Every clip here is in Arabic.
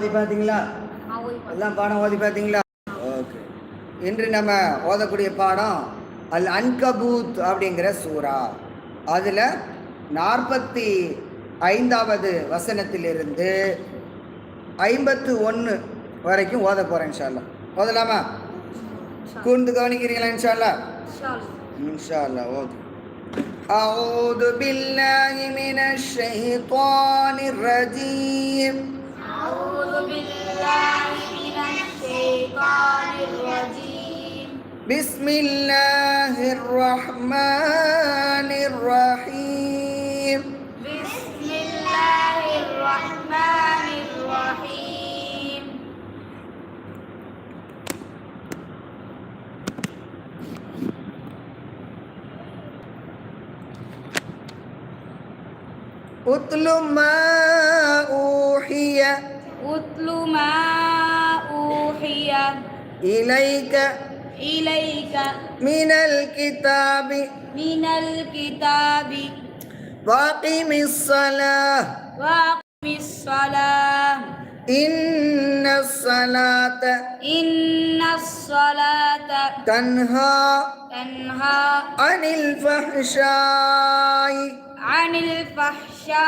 ஓதி பார்த்தீங்களா எல்லாம் பாடம் ஓதி பார்த்தீங்களா ஓகே இன்று நம்ம ஓதக்கூடிய பாடம் அல் அன்கபூத் அப்படிங்கிற சூரா அதில் நாற்பத்தி ஐந்தாவது வசனத்திலிருந்து ஐம்பத்து ஒன்று வரைக்கும் ஓத போகிறேன் இன்ஷால்லா ஓதலாமா கூர்ந்து கவனிக்கிறீங்களா இன்ஷால்லா இன்ஷா அல்லா ஓகே أعوذ بالله من الشيطان الرجيم أعوذ بالله من الشيطان الرجيم. بسم الله الرحمن الرحيم. بسم الله الرحمن الرحيم. أتل ما أوحي أتل ما أوحي إليك إليك من الكتاب من الكتاب واقم الصلاة وأقم الصلاة إن الصلاة إن الصلاة تنهى تنهى عن الفحشاء عن الفحشاء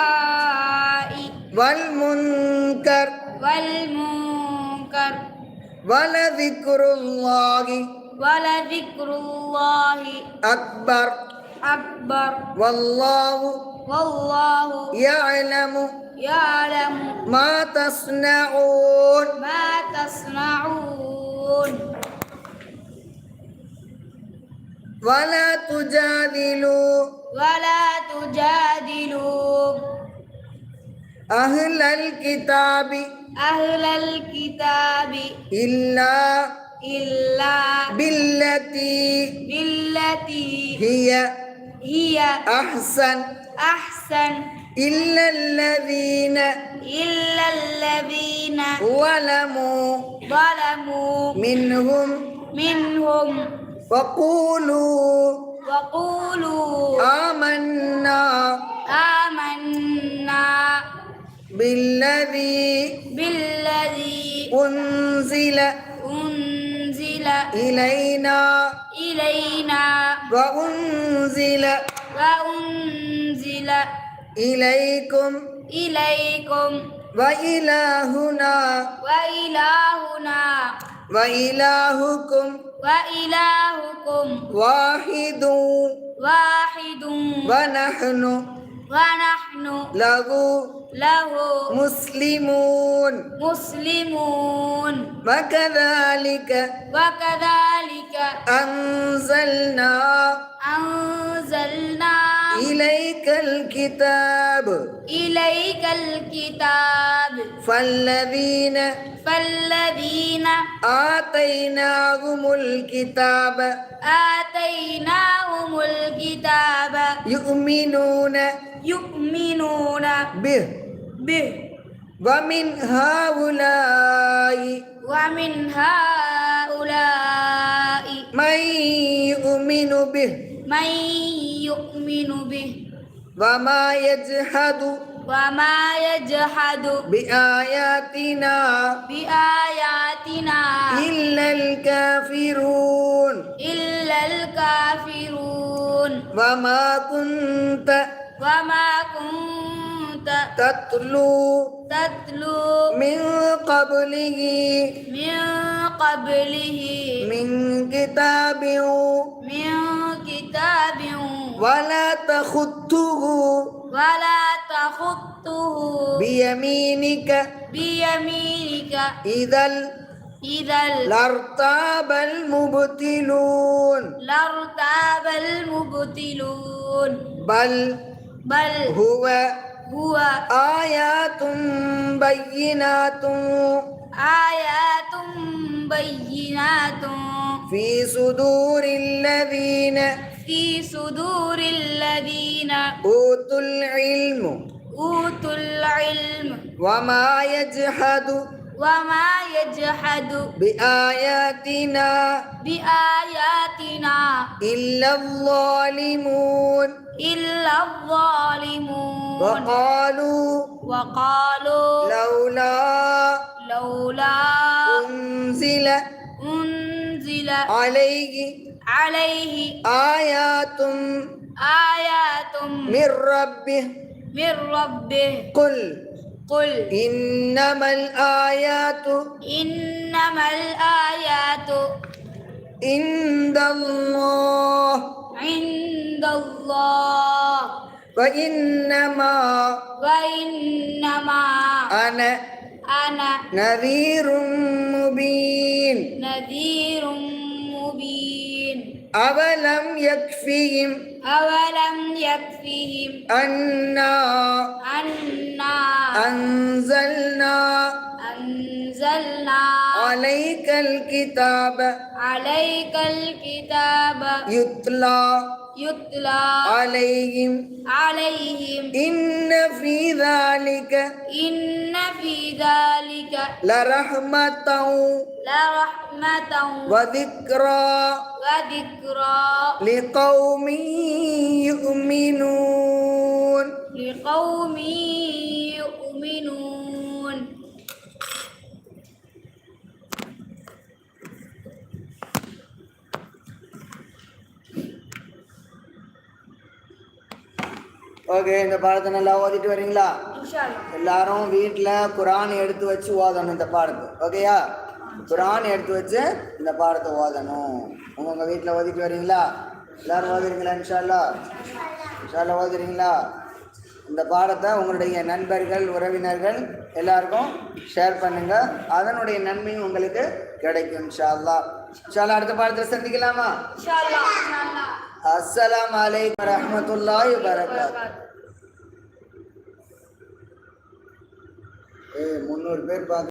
والمنكر والمنكر. ولذكر الله ولذكر الله أكبر. أكبر. والله. والله. يعلم. يعلم. ما تصنعون. ما تصنعون. ولا تجادلوا. ولا تجادلوا. أهل الكتاب أهل الكتاب إلا إلا بالتي بالتي هي هي أحسن أحسن إلا الذين إلا الذين ظلموا ظلموا منهم منهم وقولوا وقولوا آمنا بالذي بالذي أنزل أنزل إلينا إلينا وأنزل وأنزل إليكم إليكم وإلهنا وإلهنا وإلهكم وإلهكم واحد واحد ونحن ونحن له له مسلمون. مسلمون. وكذلك وكذلك أنزلنا أنزلنا إليك الكتاب. إليك الكتاب. فالذين فالذين آتيناهم الكتاب آتيناهم الكتاب. يؤمنون يؤمنون به. به. ومن هؤلاء ومن هؤلاء من يؤمن به. من يؤمن به. وما يجحد وما يجحد بآياتنا بآياتنا إلا الكافرون. إلا الكافرون. وما كنت وما كنت تتلو تتلو من قبله. من قبله. من كتاب من كتاب ولا تخطه. ولا تخطه. بيمينك. بيمينك. إذا إذا لارتاب المبتلون. لارتاب المبتلون. بل. بل. هو هو آيات بينات. آيات بينات. في صدور الذين في صدور الذين أوتوا العلم. أوتوا العلم. وما يجحد وما يجحد بآياتنا بآياتنا. إلا الظالمون. إلا الظالمون. وقالوا وقالوا لولا لولا أنزل أنزل عليه عليه آيات آيات من ربه. من ربه. قل قل إنما الآيات إنما الآيات عند الله. عند الله. وإنما وإنما أنا أنا نذير مبين. نذير مبين. أولم يكفيهم أولم يكفهم أنا أنا أنزلنا أنزلنا عليك الكتاب. عليك الكتاب. يتلى يتلى عليهم. عليهم. إن في ذلك إن في ذلك لرحمة لرحمة وذكرى وذكرى لقوم يؤمنون. لقوم يؤمنون ஓகே இந்த பாடத்தை நல்லா ஓதிட்டு வரீங்களா? எல்லாரும் வீட்டில் குரான் எடுத்து வச்சு ஓதணும் இந்த பாடத்தை ஓகேயா? குரான் எடுத்து வச்சு இந்த பாடத்தை ஓதணும். உங்கள் வீட்டில் ஓதிட்டு வரீங்களா? எல்லாரும் ஓதுறீங்களா இன்ஷால்லா? இன்ஷால்லா ஓதுறீங்களா? இந்த பாடத்தை உங்களுடைய நண்பர்கள் உறவினர்கள் எல்லாருக்கும் ஷேர் பண்ணுங்க. அதனுடைய நன்மையும் உங்களுக்கு கிடைக்கும் இன்ஷால்லா. இன்ஷால்லா அடுத்த பாடத்தில் சந்திக்கலாமா? அஸ்ஸலாம் அலைக்கும் ரஹமத்துல்லாஹி வரகாத் ஏ முந்நூறு பேர் பார்க்க